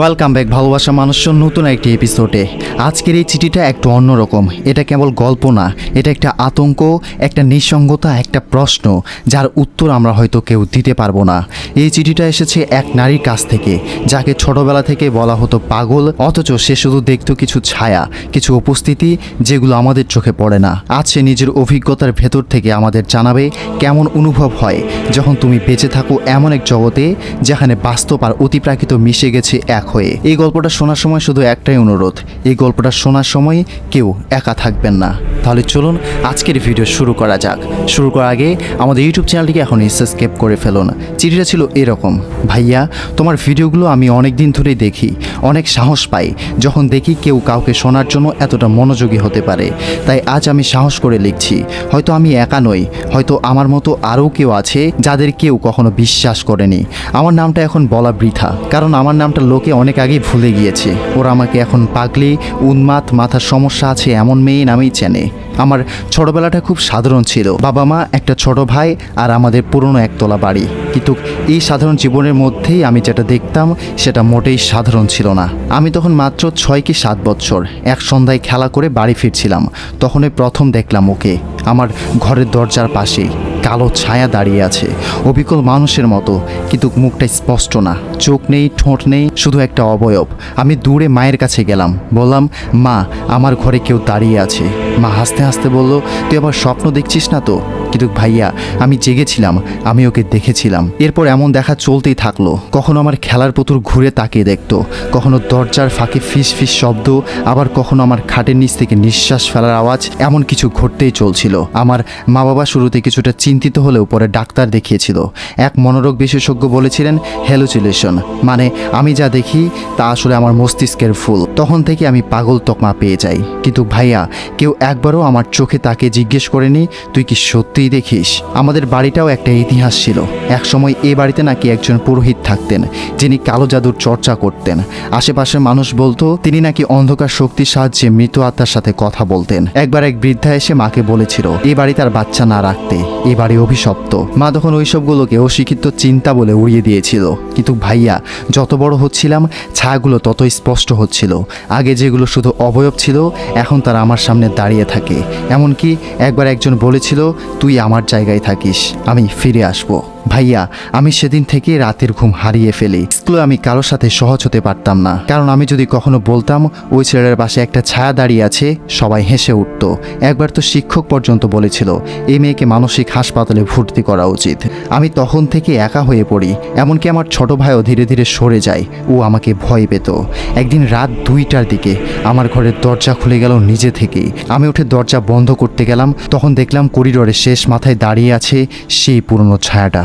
Welcome back ভালোবাসা মানুষের নতুন একটি এপিসোডে আজকের এই চিঠিটা একটু অন্যরকম। এটা কেবল গল্প না, এটা একটা আতঙ্ক, একটা নিঃসঙ্গতা, একটা প্রশ্ন, যার উত্তর আমরা হয়তো কেউ দিতে পারব না। এই চিঠিটা এসেছে এক নারীর কাছ থেকে, যাকে ছোটবেলা থেকে বলা হতো পাগল, অথচ সে শুধু দেখত কিছু ছায়া, কিছু উপস্থিতি, যেগুলো আমাদের চোখে পড়ে না। আজ সে নিজের অভিজ্ঞতার ভেতর থেকে আমাদের জানাবে কেমন অনুভব হয়, যখন তুমি বেঁচে থাকো এমন এক জগতে, যেখানে বাস্তব আর অতিপ্রাকৃত মিশে গেছে এক হয়ে। এই গল্পটা শোনার সময় শুধু একটাই অনুরোধ, এই গল্পটা শোনার সময় কেউ একা থাকবেন না। তাহলে চলুন আজকের ভিডিও শুরু করা যাক। শুরু করার আগে আমাদের ইউটিউব চ্যানেলটিকে এখন সাবস্ক্রাইব করে ফেলুন। চিঠিটা ছিল এরকম, ভাইয়া, তোমার ভিডিওগুলো আমি অনেক দিন ধরেই দেখি, অনেক সাহস পাই। যখন দেখি কেউ কাউকে শোনার জন্য এতটা মনোযোগী হতে পারে, তাই আজ আমি সাহস করে লিখছি। হয়তো আমি একা নই, হয়তো আমার মতো আরও কেউ আছে যাদের কেউ কখনো বিশ্বাস করেনি। আমার নামটা এখন বলা বৃথা, কারণ আমার নামটা লোকে অনেক আগেই ভুলে গিয়েছে। ওরা আমাকে এখন পাগলি, উন্মাদ, মাথার সমস্যা আছে এমন মেয়ে নামেই চেনে। আমার ছোটবেলাটা খুব সাধারণ ছিল। বাবা মা একটা ছোট ভাই আর আমাদের পুরনো একতলা বাড়ি। কিন্তু এই সাধারণ জীবনের মধ্যেই আমি যেটা দেখতাম, সেটা মোটেই সাধারণ ছিল না। আমি তখন মাত্র ছয় কি সাত বছর। এক সন্ধ্যায় খেলা করে বাড়ি ফিরছিলাম। তখনই প্রথম দেখলাম ওকে। আমার ঘরের দরজার পাশেই। কালো ছায়া দাঁড়িয়ে আছে। অবিকল মানুষের মতো, কিন্তু মুখটা স্পষ্ট না। চোখ নেই, ঠোঁট নেই, শুধু একটা অবয়ব। আমি দূরে মায়ের কাছে গেলাম। বললাম, মা, আমার ঘরে কেউ দাঁড়িয়ে আছে। মা হাসতে হাসতে বলল, তুই আবার স্বপ্ন দেখছিস না তো? কিন্তু ভাইয়া, আমি জেগেছিলাম, আমি ওকে দেখেছিলাম। এরপর এমন দেখা চলতেই থাকল। কখনো আমার খেলার পুতুল ঘুরে তাকিয়ে দেখতো, কখনো দরজার ফাঁকে ফিস ফিস শব্দ, আবার কখনো আমার খাটের নিচ থেকে নিঃশ্বাস ফেলার আওয়াজ, এমন কিছু ঘটতেই চলছিল। আমার মা বাবা শুরুতে কিছুটা চিন্তিত হলেও পরে ডাক্তার দেখিয়েছিল। এক মনোরোগ বিশেষজ্ঞ বলেছিলেন হ্যালুচিলেশন মানে আমি যা দেখি, তা আসলে আমার মস্তিষ্কের ফুল। তখন থেকে আমি পাগল তকমা পেয়ে যাই। কিন্তু ভাইয়া, কেউ একবারও আমার চোখে তাকে জিজ্ঞেস করেনি, তুই কি সত্যিই দেখিস? আমাদের বাড়িটাও একটা ইতিহাস ছিল। একসময় এ বাড়িতে নাকি একজন পুরোহিত থাকতেন, যিনি কালো জাদুর চর্চা করতেন। আশেপাশের মানুষ বলতো, তিনি নাকি অন্ধকার শক্তির সাহায্যে মৃত আত্মার সাথে কথা বলতেন। একবার এক বৃদ্ধা এসে মাকে বলেছিল এই বাড়ি তার বাচ্চা না রাখতে এই বাড়ি অভিশপ্ত। মা তখন ওইসবগুলোকে অশিক্ষিত চিন্তা বলে উড়িয়ে দিয়েছিল। কিন্তু ভাইয়া, যত বড় হচ্ছিলাম, ছায়াগুলো তত স্পষ্ট হচ্ছিল। আগে যেগুলো শুধু অবয়ব ছিল, এখন তারা আমার সামনে দাঁড়িয়ে থাকে। এমনকি একবার একজন বলেছিল, তুই আমার জায়গায় থাকিস, আমি ফিরে আসব। ভাইয়া, আমি সেদিন থেকে রাতের ঘুম হারিয়ে ফেলি। স্কুলে আমি কারোর সাথে সহজ হতে পারতাম না। কারণ আমি যদি কখনো বলতাম, ওই ছেলের পাশে একটা ছায়া দাঁড়িয়ে আছে সবাই হেসে উঠত। একবার তো শিক্ষক পর্যন্ত বলেছিল, এই মেয়েকে মানসিক হাসপাতালে ভর্তি করা উচিত। আমি তখন থেকে একা হয়ে পড়ি, এমনকি আমার ছোট ভাইও ধীরে ধীরে সরে যায়। ও আমাকে ভয় পেত। একদিন রাত দুইটার দিকে আমার ঘরের দরজা খুলে গেল নিজে থেকেই। আমি উঠে দরজা বন্ধ করতে গেলাম, তখন দেখলাম করিডোরের শেষ মাথায় দাঁড়িয়ে আছে সেই পুরনো ছায়াটা।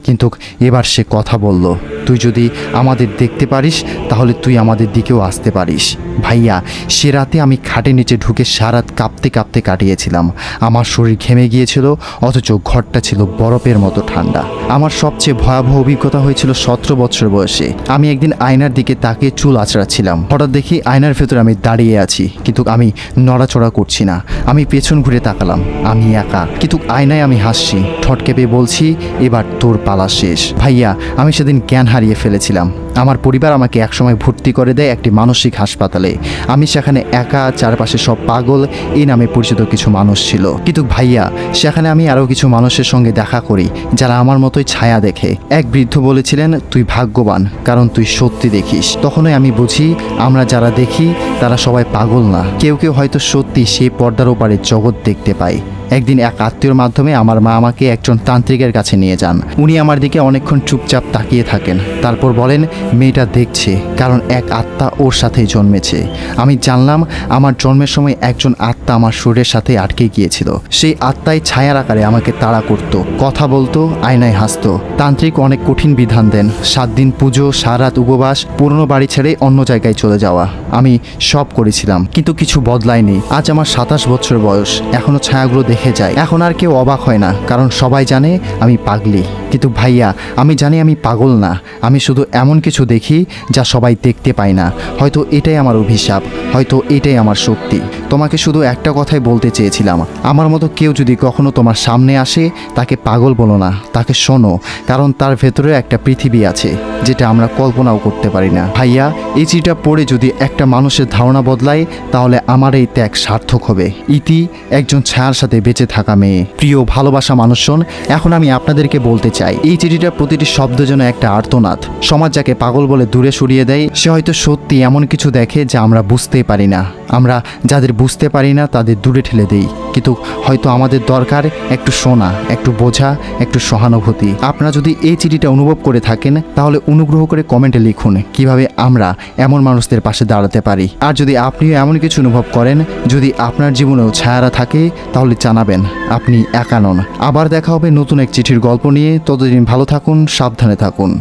কিন্তু এবার সে কথা বলল, তুই যদি আমাদের দেখতে পারিস, তাহলে তুই আমাদের দিকেও আসতে পারিস। ভাইয়া, সে রাতে আমি খাটে নিচে ঢুকে সারাত কাঁপতে কাঁপতে কাটিয়েছিলাম। আমার শরীর ঘেমে গিয়েছিল, অথচ ঘরটা ছিল বরফের মতো ঠান্ডা। আমার সবচেয়ে ভয়াবহ অভিজ্ঞতা হয়েছিল সতেরো বছর বয়সে। আমি একদিন আয়নার দিকে তাকিয়ে চুল আঁচড়াচ্ছিলাম। হঠাৎ দেখি আয়নার ভেতরে আমি দাঁড়িয়ে আছি, কিন্তু আমি নড়াচড়া করছি না। আমি পেছন ঘুরে তাকালাম। আমি একা, কিন্তু আয়নায় আমি হাসছি। ঠট কেঁপে বলছি, এবার তোর পালা শেষ। ভাইয়া, আমি সেদিন জ্ঞান হারিয়ে ফেলেছিলাম। আমার পরিবার আমাকে একসময় ভর্তি করে দেয় একটি মানসিক হাসপাতালে। আমি সেখানে একা, চারপাশে সব পাগল, এই নামে পরিচিত কিছু মানুষ ছিল। কিন্তু ভাইয়া, সেখানে আমি আরও কিছু মানুষের সঙ্গে দেখা করি, যারা আমার মতোই ছায়া দেখে। এক বৃদ্ধ বলেছিলেন, তুই ভাগ্যবান, কারণ তুই সত্যি দেখিস। তখনই আমি বুঝি, আমরা যারা দেখি, তারা সবাই পাগল না। কেউ কেউ হয়তো সত্যি সেই পর্দার ওপারে জগৎ দেখতে পায়। একদিন এক আত্মীয়র মাধ্যমে আমার মা আমাকে একজন তান্ত্রিকের কাছে নিয়ে যান। উনি আমার দিকে অনেকক্ষণ চুপচাপ তাকিয়ে থাকেন। তারপর বলেন, মেয়েটা দেখছে, কারণ এক আত্মা ওর সাথেই জন্মেছে। আমি জানলাম, আমার জন্মের সময় একজন আত্মা আমার শরীরের সাথে আটকে গিয়েছিল। সেই আত্মাই ছায়ার আকারে আমাকে তাড়া করত। কথা বলতো, আয়নায় হাসতো। তান্ত্রিক অনেক কঠিন বিধান দেন। সাত দিন পুজো সারাত উপবাস, পুরনো বাড়ি ছেড়ে অন্য জায়গায় চলে যাওয়া। আমি সব করেছিলাম, কিন্তু কিছু বদলায়নি। আজ আমার সাতাশ বছর বয়স। এখনও ছায়াগুলো দেখে যায়। এখন আর কেউ অবাক হয় না, কারণ সবাই জানে আমি পাগলি। কিন্তু ভাইয়া, আমি জানি আমি পাগল না। আমি শুধু এমন কিছু দেখি যা সবাই দেখতে পায় না। হয়তো এটাই আমার অভিশাপ, হয়তো এটাই আমার শক্তি। তোমাকে শুধু একটা কথাই বলতে চেয়েছিলাম। আমার মতো কেউ যদি কখনো তোমার সামনে আসে, তাকে পাগল বলো না, তাকে শোনো, কারণ তার ভেতরে একটা পৃথিবী আছে, যেটা আমরা কল্পনাও করতে পারি না। ভাইয়া, এই চিঠিটা পড়ে যদি একটা মানুষের ধারণা বদলায়, তাহলে আমার এই ত্যাগ সার্থক হবে। ইতি একজন ছায়ার সাথে বেঁচে থাকা মেয়ে। প্রিয়, ভালোবাসা মানুষজন, এখন আমি আপনাদেরকে বলতে চাই, এই চিঠিটার প্রতিটি শব্দ যেন একটা আর্তনাদ। সমাজ যাকে পাগল বলে দূরে সরিয়ে দেয়, সে হয়তো সত্যি এমন কিছু দেখে যা আমরা বুঝতেই পারি না। আমরা যাদের বুঝতে পারি না, তাদের দূরে ঠেলে দেই। কিন্তু হয়তো আমাদের দরকার একটু শোনা, একটু বোঝা, একটু সহানুভূতি। আপনারা যদি এই চিঠিটা অনুভব করে থাকেন, তাহলে অনুগ্রহ করে কমেন্টে লিখুন, কীভাবে আমরা এমন মানুষদের পাশে দাঁড়াতে পারি। আর যদি আপনিও এমন কিছু অনুভব করেন, যদি আপনার জীবনেও ছায়ারা থাকে, তাহলে জানাবেন, আপনি একা নন। আবার দেখা হবে নতুন এক চিঠির গল্প নিয়ে। ততদিন ভালো থাকুন, সাবধানে থাকুন।